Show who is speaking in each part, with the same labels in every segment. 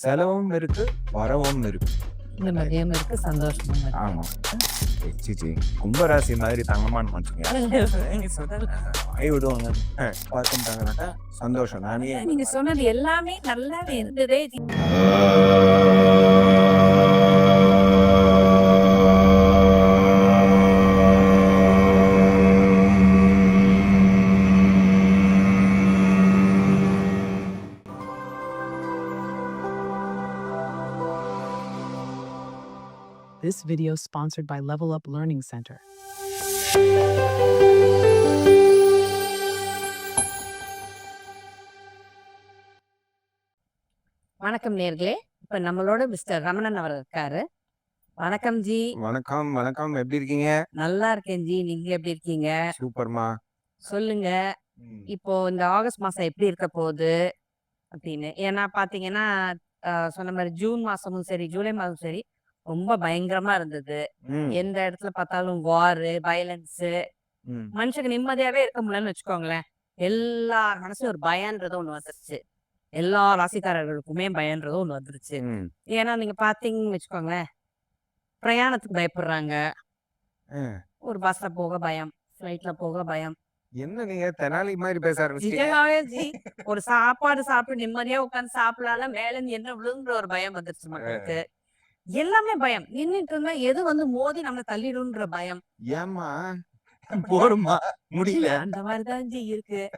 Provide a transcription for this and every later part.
Speaker 1: செலவும் இருக்கு வரவும் இருக்கு.
Speaker 2: நிம்மதியும் இருக்கு. சந்தோஷமும் இருக்கு.
Speaker 1: ஆமா. சிச்சி கும்பராசி மாதிரி தங்கமான மனுஷங்க ஆய் விடுவாங்க. பார்த்துட்டாங்கனாக்கா சந்தோஷம். நானே
Speaker 2: நீங்க சொன்னது எல்லாமே நல்லாவே இருந்ததே.
Speaker 3: This video sponsored by Level Up Learning Center.
Speaker 2: வணக்கம் நேர்களே. இப்ப நம்மளோட மிஸ்டர் ரமணன் அவர் இருக்காரு. வணக்கம் ஜி.
Speaker 1: வணக்கம் வணக்கம். எப்படி இருக்கீங்க?
Speaker 2: நல்லா இருக்கேன் ஜி. நீங்க எப்படி இருக்கீங்க?
Speaker 1: சூப்பர்மா.
Speaker 2: சொல்லுங்க. இப்போ இந்த ஆகஸ்ட் மாசம் எப்படி இருக்க போகுது? அப்படின்னு. ஏன்னா பாத்தீங்கன்னா சொன்ன மாதிரி ஜூன் மாசமும் சரி ஜூலை மாசமும் சரி ரொம்ப பயங்கரமா இருந்தது.
Speaker 1: ம்,
Speaker 2: எந்த இடத்துல பார்த்தாலும் வாரு வயலன்ஸ்
Speaker 1: ம்.
Speaker 2: நிம்மதியாவே இருக்க முடியலன்னு வச்சுக்கோங்களேன். எல்லா மனசும் ஒரு பயன்றது ஒண்ணு வந்துருச்சு. எல்லா ராசிக்காரர்களுக்குமே பயன்றது ஒண்ணு வந்துருச்சு.
Speaker 1: ம்,
Speaker 2: ஏன்னா நீங்க பாத்தீங்கன்னு வச்சுக்கோங்களேன். பிரயாணத்துக்கு பயப்படுறாங்க. ஒரு பஸ்ல போக பயம் ஃபிளைட்ல போக பயம்.
Speaker 1: என்ன நீங்க தெனாலி மாதிரி பேச ஆரம்பிச்சிட்டீங்க?
Speaker 2: நிஜமாவே ஜி. ஒரு சாப்பாடு சாப்பிட்டு நிம்மதியா உட்கார்ந்து சாப்பிடலாம் மேல இருந்து என்ன விழுங்குற ஒரு பயம் வந்துருச்சு மக்களுக்கு. எல்லாமே பயம். நின்னுட்டு இருந்தா எது வந்து மோதி நம்மள தள்ளிடும்ன்ற பயம்.
Speaker 1: ஏம்மா? போருமா முடியல.
Speaker 2: அந்த மாதிரிதான் ஜி இருக்கு.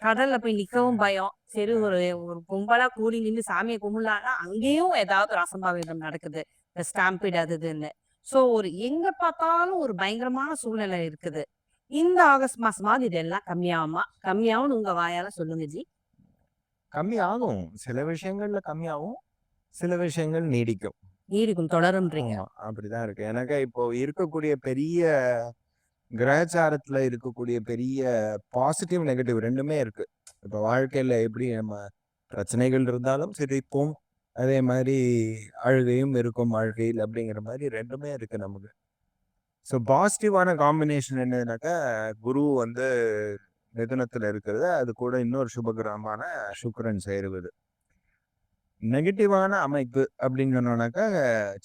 Speaker 2: கடல்ல போய் நிக்கவும் பயம். சரி ஒரு ஒரு கும்பலா கூடி நின்று சாமியை கும்பிடலாம்னா அங்கேயும் ஏதாவது ஒரு அசம்பாவிதம் நடக்குது. இந்த ஸ்டாம்பிட் அது இதுன்னு. சோ ஒரு எங்க பார்த்தாலும் ஒரு பயங்கரமான சூழ்நிலை இருக்குது. இந்த ஆகஸ்ட் மாசமாவது இதெல்லாம் கம்மியாகுமா? கம்மியாகும் உங்க வாயால சொல்லுங்க ஜி.
Speaker 1: கம்மி ஆகும் சில விஷயங்கள்ல கம்மியாகும். சில விஷயங்கள் நீடிக்கும்.
Speaker 2: நீடிக்கும் தொடரும்ன்றீங்க.
Speaker 1: அப்படிதான் இருக்கு. எனக்கு இப்போ இருக்கக்கூடிய பெரிய கிரகச்சாரத்துல இருக்கக்கூடிய பெரிய பாசிட்டிவ் நெகட்டிவ் ரெண்டுமே இருக்கு. இப்போ வாழ்க்கையில எப்படி நம்ம பிரச்சனைகள் இருந்தாலும் சிரிப்போம் அதே மாதிரி அழுகையும் இருக்கும் வாழ்க்கையில் அப்படிங்கிற மாதிரி ரெண்டுமே இருக்கு நமக்கு. ஸோ பாசிட்டிவான காம்பினேஷன் என்னதுனாக்கா குரு வந்து மிதுனத்துல இருக்கிறது. அது கூட இன்னொரு சுபகிரகமான சுக்கிரன் சேருவது. நெகட்டிவான அமைப்பு அப்படின்னு சொன்னோம்னாக்கா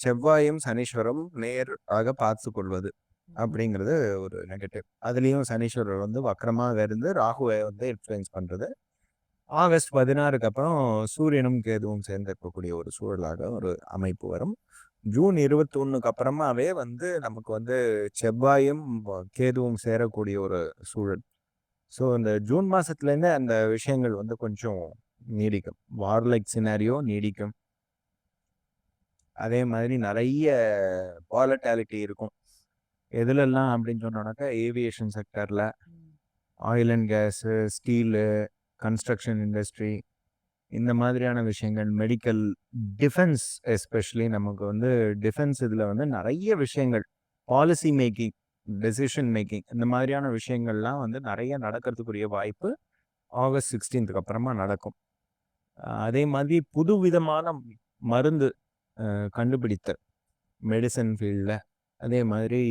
Speaker 1: செவ்வாயும் சனீஸ்வரம் நேர் ஆக பார்த்து கொள்வது அப்படிங்கிறது ஒரு நெகட்டிவ். அதுலேயும் சனீஸ்வரர் வந்து வக்கரமாக இருந்து ராகுவை வந்து இன்ஃப்ளூயன்ஸ் பண்ணுறது ஆகஸ்ட் பதினாறுக்கு அப்புறம் சூரியனும் கேதுவும் சேர்ந்து இருக்கக்கூடிய ஒரு சூழலாக ஒரு அமைப்பு வரும். ஜூன் இருபத்தி ஒண்ணுக்கு அப்புறமாவே வந்து நமக்கு வந்து செவ்வாயும் கேதுவும் சேரக்கூடிய ஒரு சூழல். ஸோ இந்த ஜூன் மாசத்துலேருந்து அந்த விஷயங்கள் வந்து கொஞ்சம் நீடிக்கும். வார்லைக் சினாரியோ நீடிக்கும். அதே மாதிரி நிறைய வாலட்டாலிட்டி இருக்கும். எதுலெல்லாம் அப்படின்னு சொன்னோம்னாக்கா aviation செக்டரில் oil and gas steel construction industry இந்த மாதிரியான விஷயங்கள் மெடிக்கல் டிஃபென்ஸ் எஸ்பெஷலி நமக்கு வந்து டிஃபென்ஸ் இதில் வந்து நிறைய விஷயங்கள் பாலிசி மேக்கிங் டெசிஷன் மேக்கிங் இந்த மாதிரியான விஷயங்கள்லாம் வந்து நிறைய நடக்கிறதுக்குரிய வாய்ப்பு ஆகஸ்ட் சிக்ஸ்டீன்த்துக்கு அப்புறமா நடக்கும். அதே மாதிரி புது விதமான மருந்து கண்டுபிடித்தல். மெடிசன் ஃபீல்டில் அதே மாதிரி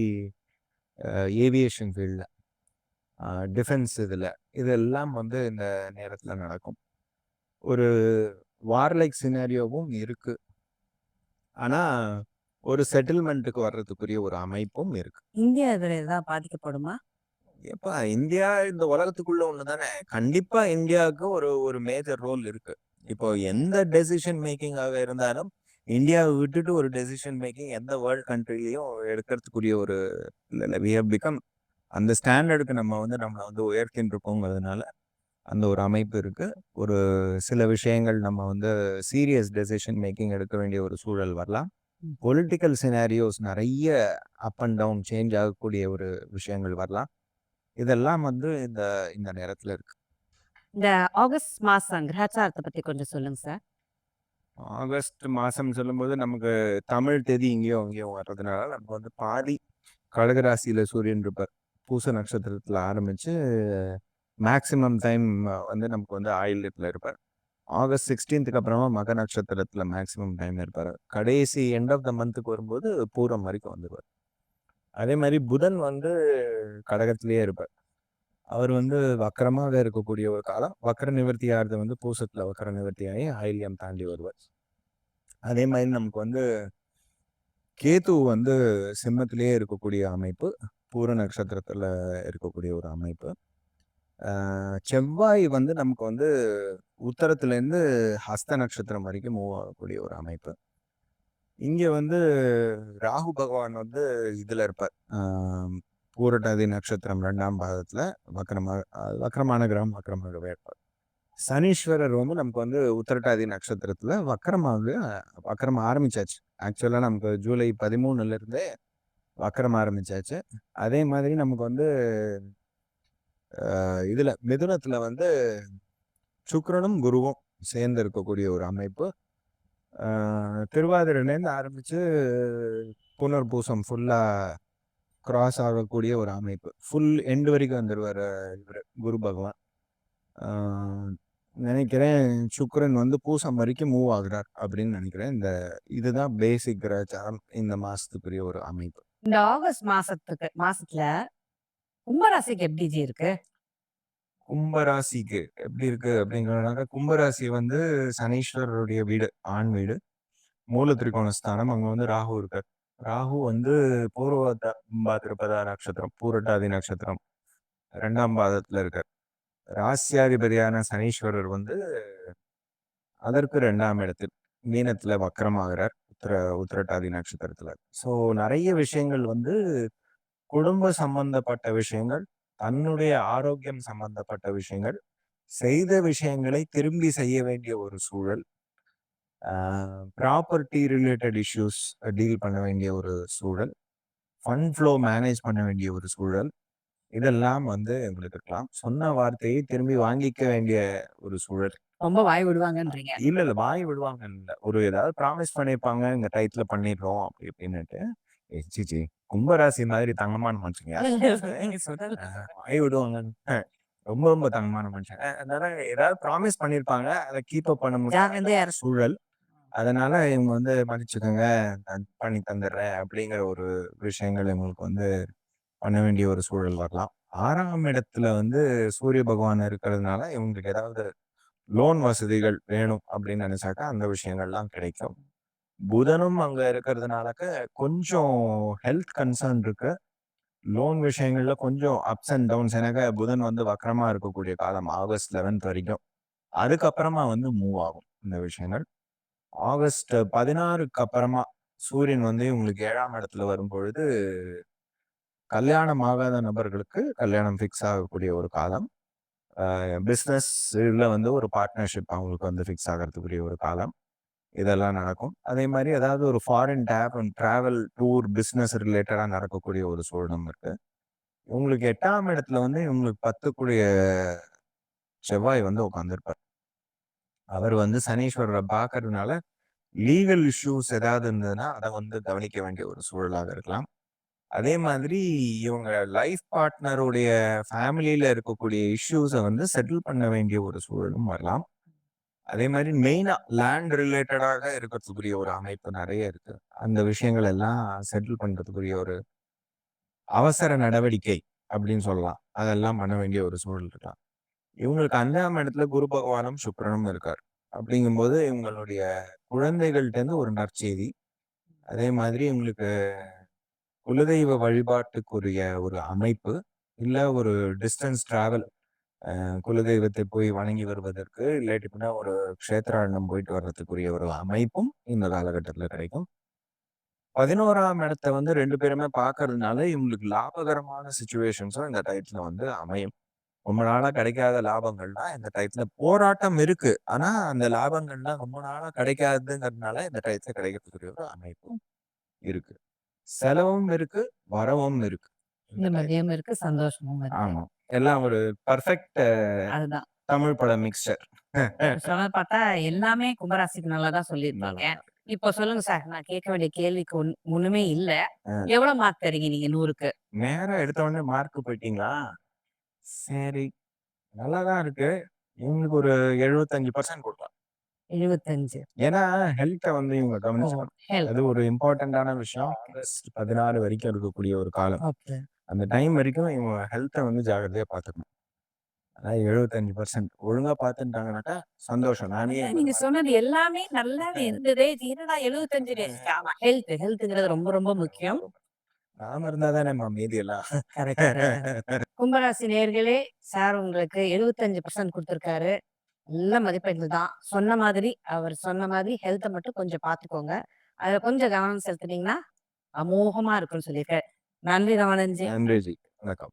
Speaker 1: ஏவியேஷன் ஃபீல்டில் டிஃபென்ஸ் இதில். இதெல்லாம் வந்து இந்த நேரத்தில் நடக்கும். ஒரு வார்லைக் சினாரியோவும் இருக்கு. ஆனால் ஒரு செட்டில்மெண்ட்டுக்கு வர்றதுக்குரிய ஒரு அமைப்பும் இருக்கு.
Speaker 2: இந்தியா இதுல ஏதாவது பாதிக்கப்படுமா?
Speaker 1: ஏப்பா இந்தியா இந்த உலகத்துக்குள்ள ஒண்ணு தானே கண்டிப்பா இந்தியாவுக்கு ஒரு ஒரு மேஜர் ரோல் இருக்கு. இப்போ எந்த டெசிஷன் மேக்கிங்காக இருந்தாலும் இந்தியாவை விட்டுட்டு ஒரு டெசிஷன் மேக்கிங் எந்த வேர்ல்ட் கண்ட்ரிலையும் எடுக்கிறதுக்குரிய ஒரு வி ஹவ் பிகம் அந்த ஸ்டாண்டர்டுக்கு நம்ம வந்து நம்மளை வந்து உயர்த்தின்னு இருக்கோங்கிறதுனால அந்த ஒரு அமைப்பு இருக்கு. ஒரு சில விஷயங்கள் நம்ம வந்து சீரியஸ் டெசிஷன் மேக்கிங் எடுக்க வேண்டிய ஒரு சூழல் வரலாம். பொலிட்டிக்கல் சினாரியோஸ் நிறைய அப் அண்ட் டவுன் சேஞ்ச் ஆகக்கூடிய ஒரு விஷயங்கள் வரலாம். இதெல்லாம் வந்து இந்த இந்த நேரத்துல இருக்கு.
Speaker 2: இந்த ஆகஸ்ட் மாசம் கிரகச்சாரத்தை பத்தி கொஞ்சம் சொல்லுங்க சார்.
Speaker 1: ஆகஸ்ட் மாசம் சொல்லும்போது நமக்கு தமிழ் தேதி இங்கேயோ அங்கேயோ வர்றதுனால நம்ம வந்து பாதி கடகராசியில சூரியன் இருப்பார். பூச நட்சத்திரத்துல ஆரம்பிச்சு மேக்சிமம் டைம் வந்து நமக்கு வந்து ஆயில்யத்துல இருப்பார். ஆகஸ்ட் சிக்ஸ்டீன்த்துக்கு அப்புறமா மக நட்சத்திரத்துல மேக்சிமம் டைம் இருப்பார். கடைசி எண்ட் ஆஃப் த மந்த்துக்கு வரும்போது பூரம் வரைக்கும் வந்துருவார். அதே மாதிரி புதன் வந்து கடகத்திலேயே இருப்பார். அவர் வந்து வக்கரமாக இருக்கக்கூடிய ஒரு காலம். வக்கர நிவர்த்தி ஆகிறது வந்து பூசத்துல வக்கர நிவர்த்தி ஆகி ஆயில்யம் தாண்டி வருவார். அதே மாதிரி நமக்கு வந்து கேது வந்து சிம்மத்திலேயே இருக்கக்கூடிய அமைப்பு பூர நட்சத்திரத்துல இருக்கக்கூடிய ஒரு அமைப்பு. செவ்வாய் வந்து நமக்கு வந்து உத்தரத்துலேருந்து ஹஸ்த நட்சத்திரம் வரைக்கும் மூவ் ஆகக்கூடிய ஒரு அமைப்பு. இங்க வந்து ராகு பகவான் வந்து இதுல இருப்பார். பூரட்டாதி நட்சத்திரம் ரெண்டாம் பாகத்தில் வக்கரமா அஹ் வக்கரமான கிரகம் வக்கரமாகவே இருப்பார் சனீஸ்வரர் வந்து நமக்கு வந்து உத்திரட்டாதி நட்சத்திரத்தில் வக்கரமாக வக்கரம் ஆரம்பிச்சாச்சு. ஆக்சுவலாக நமக்கு ஜூலை பதிமூணுலேருந்தே வக்கரம் ஆரம்பிச்சாச்சு. அதே மாதிரி நமக்கு வந்து இதில் மிதுனத்தில் வந்து சுக்கரனும் குருவும் சேர்ந்து இருக்கக்கூடிய ஒரு அமைப்பு. ஆஹ் திருவாதிரையிலேருந்து ஆரம்பிச்சு புனர்பூசம் ஃபுல்லாக கிராஸ் ஆகக்கூடிய ஒரு அமைப்பு. ஃபுல் எண்டு வரைக்கும் வந்துடுவார் இவர் குரு பகவான். நினைக்கிறேன் சுக்கிரன் வந்து பூசம் வரைக்கும் மூவ் ஆகுறார் அப்படின்னு நினைக்கிறேன். இந்த இதுதான் பேசிக் கிரகச்சாரம் இந்த மாசத்துக்குரிய ஒரு அமைப்பு.
Speaker 2: இந்த ஆகஸ்ட் மாசத்துக்கு மாசத்துல கும்பராசிக்கு எப்படி ஜி இருக்கு?
Speaker 1: கும்பராசிக்கு எப்படி இருக்கு அப்படிங்கிறனாக்க கும்பராசி வந்து சனீஸ்வரருடைய வீடு ஆண் வீடு. மூல திரிகோண ஸ்தானம் அங்க வந்து ராகு இருக்கார். ராகு வந்து பூர்வ பாத்திருப்பதா நட்சத்திரம் பூரட்டாதி நட்சத்திரம். ரெண்டாம் பாதத்துல இருக்கார். ராசியாதிபதியான சனீஸ்வரர் வந்து அதற்கு ரெண்டாம் இடத்தில் மீனத்துல வக்கரமாகிறார் உத்திர உத்திரட்டாதி நட்சத்திரத்துல. ஸோ நிறைய விஷயங்கள் வந்து குடும்ப சம்பந்தப்பட்ட விஷயங்கள் தன்னுடைய ஆரோக்கியம் சம்பந்தப்பட்ட விஷயங்கள் செய்த விஷயங்களை திரும்பி செய்ய வேண்டிய ஒரு சூழல். ப்ராப்பர்ட்டி ரிலேட்டட் இஷ்யூஸ் டீல் பண்ண வேண்டிய ஒரு சூழல். ஃபண்ட் ஃப்ளோ மேனேஜ் பண்ண வேண்டிய ஒரு சூழல். இதெல்லாம் வந்து உங்களுக்கு இருக்கலாம். சொன்ன வார்த்தையை திரும்பி வாங்கிக்க வேண்டிய ஒரு சூழல்.
Speaker 2: ரொம்ப வாய் விடுவாங்கன்றீங்க.
Speaker 1: இல்ல இல்ல வாய் விடுவாங்க. இல்ல ஒரு ஏதாவது ப்ராமிஸ் பண்ணிருப்பாங்க. இந்த டயத்துல பண்ணிடுறோம். அப்படி இப்படின்னுட்டு. சீச்சி கும்பராசி மாதிரி தங்கமான மனுஷங்க வாய் விடுவாங்க. ரொம்ப ரொம்ப தங்கமான அஹ், அதனால ஏதாவது ப்ராமிஸ் பண்ணிருப்பாங்க. அதை கீப் அப் பண்ண முடியாத. சூழல். அதனால இவங்க வந்து மன்னிச்சுக்கோங்க நான் பண்ணி தந்துடுறேன் அப்படிங்கிற ஒரு விஷயங்கள் இவங்களுக்கு வந்து பண்ண வேண்டிய ஒரு சூழல் வரலாம். ஆறாம் இடத்துல வந்து சூரிய பகவான் இருக்கிறதுனால இவங்களுக்கு ஏதாவது லோன் வசதிகள் வேணும் அப்படின்னு நினைச்சாக்கா அந்த விஷயங்கள்லாம் கிடைக்கும். புதனும் அங்க இருக்கிறதுனாலக்க கொஞ்சம் ஹெல்த் கன்சர்ன் இருக்கு. லோன் விஷயங்கள்ல கொஞ்சம் அப்ஸ் அண்ட் டவுன்ஸ் எனக்கு புதன் வந்து வக்கரமா இருக்கக்கூடிய காலம் ஆகஸ்ட் லெவன்த் வரைக்கும். அதுக்கப்புறமா வந்து மூவ் ஆகும் இந்த விஷயங்கள். ஆகஸ்ட் பதினாறுக்கு அப்புறமா சூரியன் வந்து உங்களுக்கு ஏழாம் இடத்துல வரும்பொழுது கல்யாணம் ஆகாத நபர்களுக்கு கல்யாணம் ஃபிக்ஸ் ஆகக்கூடிய ஒரு காலம். பிஸ்னஸ் இதில் வந்து ஒரு பார்ட்னர்ஷிப் அவங்களுக்கு வந்து ஃபிக்ஸ் ஆகிறதுக்குரிய ஒரு காலம். இதெல்லாம் நடக்கும். அதே மாதிரி ஏதாவது ஒரு ஃபாரின் டேப் அண்ட் ட்ராவல் டூர் பிஸ்னஸ் ரிலேட்டடாக நடக்கக்கூடிய ஒரு சூழலும் இருக்கு. உங்களுக்கு எட்டாம் இடத்துல வந்து இவங்களுக்கு பத்துக்குரிய செவ்வாய் வந்து உட்காந்துருப்பார் அவர் வந்து சனீஸ்வரரை பார்க்கறதுனால லீகல் இஷ்யூஸ் ஏதாவது இருந்ததுன்னா அதை வந்து கவனிக்க வேண்டிய ஒரு சூழலாக இருக்கலாம். அதே மாதிரி இவங்க லைஃப் பார்ட்னருடைய ஃபேமிலியில இருக்கக்கூடிய இஷ்யூஸை வந்து செட்டில் பண்ண வேண்டிய ஒரு சூழலும் வரலாம். அதே மாதிரி மெயினா லேண்ட் ரிலேட்டடாக இருக்கிறதுக்குரிய ஒரு அமைப்பு நிறைய இருக்கு. அந்த விஷயங்கள் எல்லாம் செட்டில் பண்றதுக்குரிய ஒரு அவசர நடவடிக்கை அப்படின்னு சொல்லலாம். அதெல்லாம் பண்ண வேண்டிய ஒரு சூழல் இருக்கலாம். இவங்களுக்கு அஞ்சாம் இடத்துல குரு பகவானும் சுக்கிரனும் இருக்கார். அப்படிங்கும்போது இவங்களுடைய குழந்தைகள்ட்ட இருந்து ஒரு நற்செய்தி. அதே மாதிரி இவங்களுக்கு குலதெய்வ வழிபாட்டுக்குரிய ஒரு அமைப்பு இல்ல ஒரு டிஸ்டன்ஸ் டிராவல் குலதெய்வத்தை போய் வணங்கி வருவதற்கு இல்லாட்டினா ஒரு க்ஷேத்ராரணம் போயிட்டு வர்றதுக்குரிய ஒரு அமைப்பும் இந்த காலகட்டத்துல கிடைக்கும். பதினோராம் இடத்த வந்து ரெண்டு பேருமே பார்க்கறதுனால இவங்களுக்கு லாபகரமான சுச்சுவேஷன்ஸும் இந்த டயத்துல வந்து அமையும். ரொம்ப நாளா கிடைக்காத லாபங்கள்லாம் இந்த டயத்துல போராட்டம் இருக்கு. ஆனா அந்த லாபங்கள்லாம் ரொம்ப நாளா கிடைக்காதுங்கிறதுனால இந்த டயத்துல கிடைக்கிறதுக்குரிய ஒரு அமைப்பும் இருக்கு. செலவும் இருக்கு வரவும் இருக்கு. இந்த.
Speaker 2: மதியம் இருக்கு சந்தோஷமும் இருக்கு.
Speaker 1: ஆமா. எல்லாம் ஒரு பர்ஃபெக்ட்
Speaker 2: அதுதான்.
Speaker 1: தமிழ் பட மிக்சர்
Speaker 2: சொன்ன பார்த்தா எல்லாமே கும்பராசிக்கு நல்லதா சொல்லியிருப்பாங்க இப்போ சொல்லுங்க சார் நான் கேட்க வேண்டிய கேள்விக்கு ஒண்ணு- ஒண்ணுமே இல்ல.
Speaker 1: ஆ.
Speaker 2: எவ்வளவு மார்க் தரீங்க நீங்க நூறுக்கு?
Speaker 1: நேரா எடுத்த உடனே மார்க் போயிட்டீங்களா? சரி. நல்லாதான் இருக்கு. இவங்களுக்கு ஒரு எழுபத்தஞ்சு பர்சன்ட் கொடுக்கலாம்.
Speaker 2: எழுபத்தஞ்சு
Speaker 1: ஏன்னா ஹெல்த்தை வந்து இவங்க கவனிச்சுக்கணும்.
Speaker 2: ஹெல்ப்
Speaker 1: அது ஒரு இம்பார்ட்டன்டான விஷயம். ஆகஸ்ட் பதினாறு வரைக்கும் இருக்கக்கூடிய ஒரு காலம்.
Speaker 2: ஓகே
Speaker 1: அந்த டைம் வரைக்கும் இவங்க ஹெல்த்தை வந்து ஜாகிரதையா பார்த்துக்கணும். ஆனா 75% ஒழுங்கா பார்த்துட்டாங்கனாக்கா சந்தோஷம். நானே
Speaker 2: நீங்க சொன்னது எல்லாமே நல்லாவே இருந்ததே. இது என்னடா 75 ஆமா ஹெல்த் ஹெல்த்ங்கிறது ரொம்ப ரொம்ப முக்கியம்.
Speaker 1: நாம இருந்தா தானேம்மா மீதி எல்லாம்.
Speaker 2: கரெக்ட். கும்பராசி நேயர்களே சார் உங்களுக்கு 75% குடுத்திருக்காரு. நல்ல மதிப்பெண்கள் தான். சொன்ன மாதிரி அவர் சொன்ன மாதிரி ஹெல்த்த மட்டும் கொஞ்சம் பார்த்துக்கோங்க. அதுல கொஞ்சம் கவனம் செலுத்துனீங்கன்னா, அமோகமா இருக்கும்னு சொல்லியிருக்காரு. நன்றி ரமணன்ஜி.
Speaker 1: நன்றி. வணக்கம்.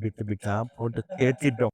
Speaker 1: பிட்டு பிட்டா போட்டு தேத்திட்டோம்.